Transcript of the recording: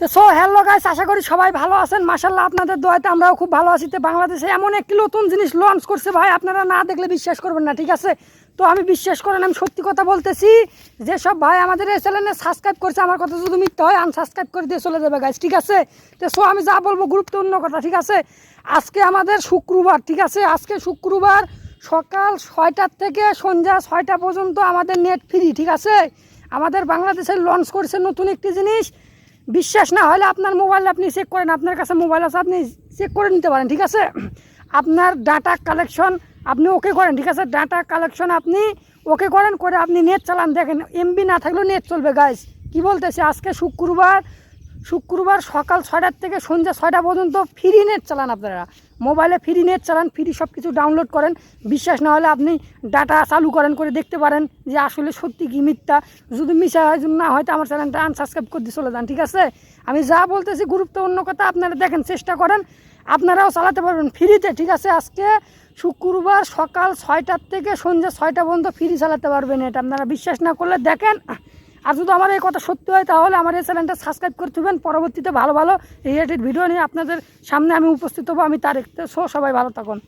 তো so hello guys আশা করি সবাই ভালো আছেন। মাশাল্লাহ আপনাদের দোয়াতে আমরাও খুব ভালো আছি। তো বাংলাদেশে এমন একটি নতুন জিনিস লঞ্চ করছে ভাই, আপনারা না দেখলে বিশ্বাস করবেন না, ঠিক আছে? তো আমি বিশ্বাস করেন, আমি সত্যি কথা বলতেছি, যে সব ভাই আমাদের এই চ্যানেলে সাবস্ক্রাইব করছে, আমার কথা যদি মিথ্যা হয় আনসাবস্ক্রাইব করে দিয়ে চলে যাবে গাইস ঠিক আছে? তো সো, আমি যা বলব গুরুত্বপূর্ণ কথা, ঠিক আছে? আজকে আমাদের শুক্রবার, ঠিক আছে? আজকে শুক্রবার সকাল ছয়টার থেকে সন্ধ্যা ছয়টা পর্যন্ত আমাদের নেট ফ্রি ঠিক আছে? আমাদের বাংলাদেশে লঞ্চ করছে নতুন একটি জিনিস বিশ্বাস না হলে আপনার মোবাইল আপনি চেক করেন। আপনার কাছে মোবাইল আছে, আপনি চেক করে নিতে পারেন, ঠিক আছে? আপনার ডাটা কালেকশন আপনি ওকে করেন, ঠিক আছে? ডাটা কালেকশন আপনি ওকে করেন, করে আপনি নেট চালান। দেখেন এমবি না থাকলেও নেট চলবে গাইজ কি বলতেছে? আজকে শুক্রবার শুক্রবার সকাল ছয়টার থেকে সন্ধ্যা ছয়টা পর্যন্ত ফ্রি নেট চালান আপনারা। মোবাইলে ফ্রি নেট চালান, ফ্রি সব কিছু ডাউনলোড করেন। বিশ্বাস না হলে আপনি ডাটা চালু করেন, করে দেখতে পারেন যে আসলে সত্যি কি মিথ্যা। যদি মিশা হয়, যদি না হয়তো আমার চ্যানেলটা আনসাবস্ক্রাইব করে দিয়ে চলে যান, ঠিক আছে? আমি যা বলতেছি গুরুত্বপূর্ণ কথা আপনারা দেখেন, চেষ্টা করেন। আপনারাও চালাতে পারবেন ফ্রিতে, ঠিক আছে? আজকে শুক্রবার সকাল ছয়টার থেকে সন্ধ্যা ছয়টা পর্যন্ত ফ্রি চালাতে পারবেন এটা। আপনারা বিশ্বাস না করলে দেখেন আর যদি আমার এই কথা সত্যি হয়, তাহলে আমার এই চ্যানেলটা সাবস্ক্রাইব করে দেবেন পরবর্তীতে ভালো ভালো রিলেটেড ভিডিও নিয়ে আপনাদের সামনে আমি উপস্থিত হব। আমি তার সো, সবাই ভালো থাকুন।